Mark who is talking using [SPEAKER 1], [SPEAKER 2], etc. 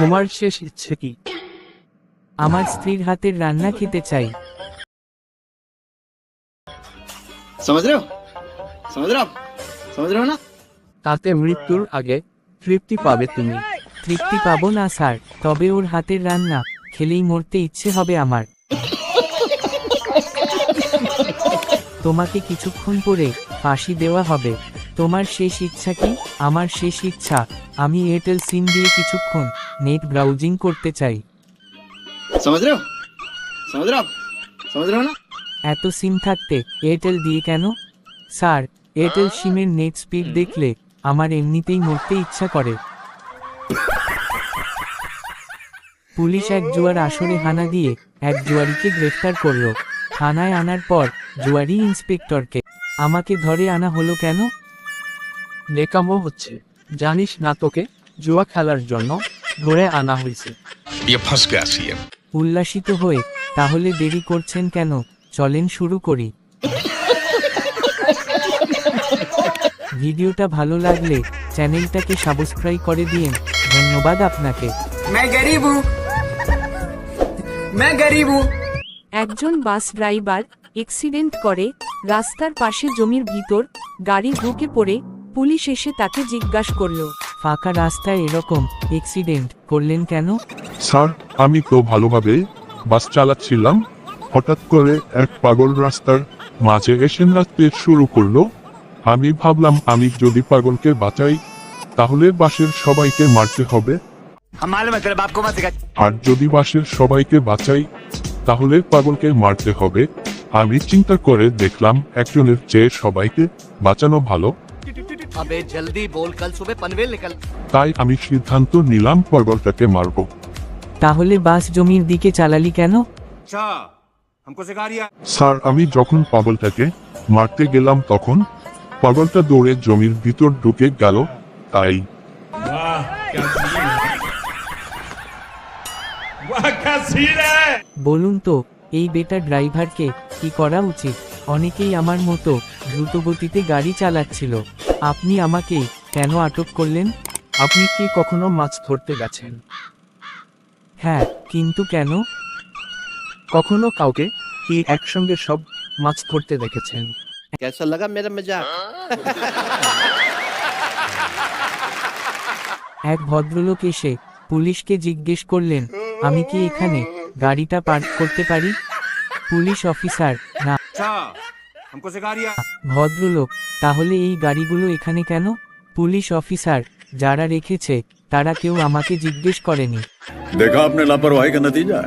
[SPEAKER 1] তোমার শেষ ইচ্ছে কি?
[SPEAKER 2] আমার স্ত্রীর হাতের রান্না খেতে চাই।
[SPEAKER 1] তাতে মৃত্যুর আগে তৃপ্তি পাবে তুমি।
[SPEAKER 2] তৃপ্তি পাবো না স্যার। তবে ওর হাতের রান্না খেলেই মরতে ইচ্ছে হবে আমার। তোমাকে কিছুক্ষণ পরে ফাঁসি দেওয়া হবে। তোমার শেষ ইচ্ছা কি? আমার শেষ ইচ্ছা আমি এয়ারটেল সিম দিয়ে কিছুক্ষণ নেট ব্রাউজিং করতে চাই। এত সিম থাকতে এয়ারটেল দিয়ে কেন? স্যার এয়ারটেল সিমের নেট স্পিড দেখলে আমার এমনিতেই মরতে ইচ্ছা করে। পুলিশ এক জুয়ার আসরে হানা দিয়ে এক জুয়ারিকে গ্রেফতার করল। থানায় আনার পর জুয়ারি ইন্সপেক্টরকে আমাকে ধরে আনা হলো কেন?
[SPEAKER 1] নেকামো হচ্ছে জানিস না তোকে জুয়া খেলার জন্য ধরে আনা হয়েছে।
[SPEAKER 3] ইয়ে
[SPEAKER 2] উল্লাসিত হয়ে তাহলে দেরি করছেন কেন? চলেন শুরু করি। ভিডিওটা ভালো লাগলে চ্যানেলটাকে সাবস্ক্রাইব করে দিন ধন্যবাদ আপনাকে।
[SPEAKER 4] একজন বাস ড্রাইভার এক্সিডেন্ট করে রাস্তার পাশে জমির ভিতর গাড়ি ঢুকে পড়ে পুলিশ এসে তাকে জিজ্ঞাসা করল।
[SPEAKER 2] ফাঁকা রাস্তায় এরকম অ্যাক্সিডেন্ট করলেন কেন?
[SPEAKER 5] স্যার আমি তো ভালোভাবে বাস চালাচ্ছিলাম। হঠাৎ করে এক পাগল রাস্তার মাঝে এসে নাচতে শুরু করল। আমি ভাবলাম আমি যদি পাগলকে বাঁচাই তাহলে বাসের সবাইকে মারতে হবে। আর যদি বাসের সবাইকে বাঁচাই তাহলে পাগলকে মারতে হবে। আমি চিন্তা করে দেখলাম একজনের চেয়ে সবাইকে বাঁচানো ভালো।
[SPEAKER 6] আবে জলদি বল কাল সুবে পানভেল নিকল
[SPEAKER 5] তাই আমি সিদ্ধান্ত নিলাম পর্বতটাকে মারব।
[SPEAKER 2] তাহলে বাস জমির দিকে চালালি কেন?
[SPEAKER 5] স্যার আমি যখন পাগলটাকে মারতে গেলাম তখন পাগলটা দৌড়ে জমির ভিতর ঢুকে গেল তাই।
[SPEAKER 2] বলুন তো এই বেটা ড্রাইভারকে কি করা উচিত? অনেকেই আমার মতো দ্রুতগতিতে গাড়ি চালাচ্ছিল। আপনি আমাকে কেন আটক করলেন
[SPEAKER 1] আপনি কি কখনো মাছ ধরতে গেছেন
[SPEAKER 2] হ্যাঁ কিন্তু কেন
[SPEAKER 1] কখনো কাউকে কি একসঙ্গে সব মাছ ধরতে দেখেছেন
[SPEAKER 6] कैसा लगा मेरा मजाक
[SPEAKER 2] এক ভদ্রলোক এসে পুলিশকে জিজ্ঞেস করলেন আমি কি এখানে গাড়িটা পার্ক করতে পারি পুলিশ অফিসার না ভদ্রলোক তাহলে এই গাড়িগুলো এখানে কেন? পুলিশ অফিসার যারা রেখেছে তারা কেউ আমাকে জিজ্ঞেস করেনি।
[SPEAKER 7] দেখা আপনার লাপরওয়াহি নতিজা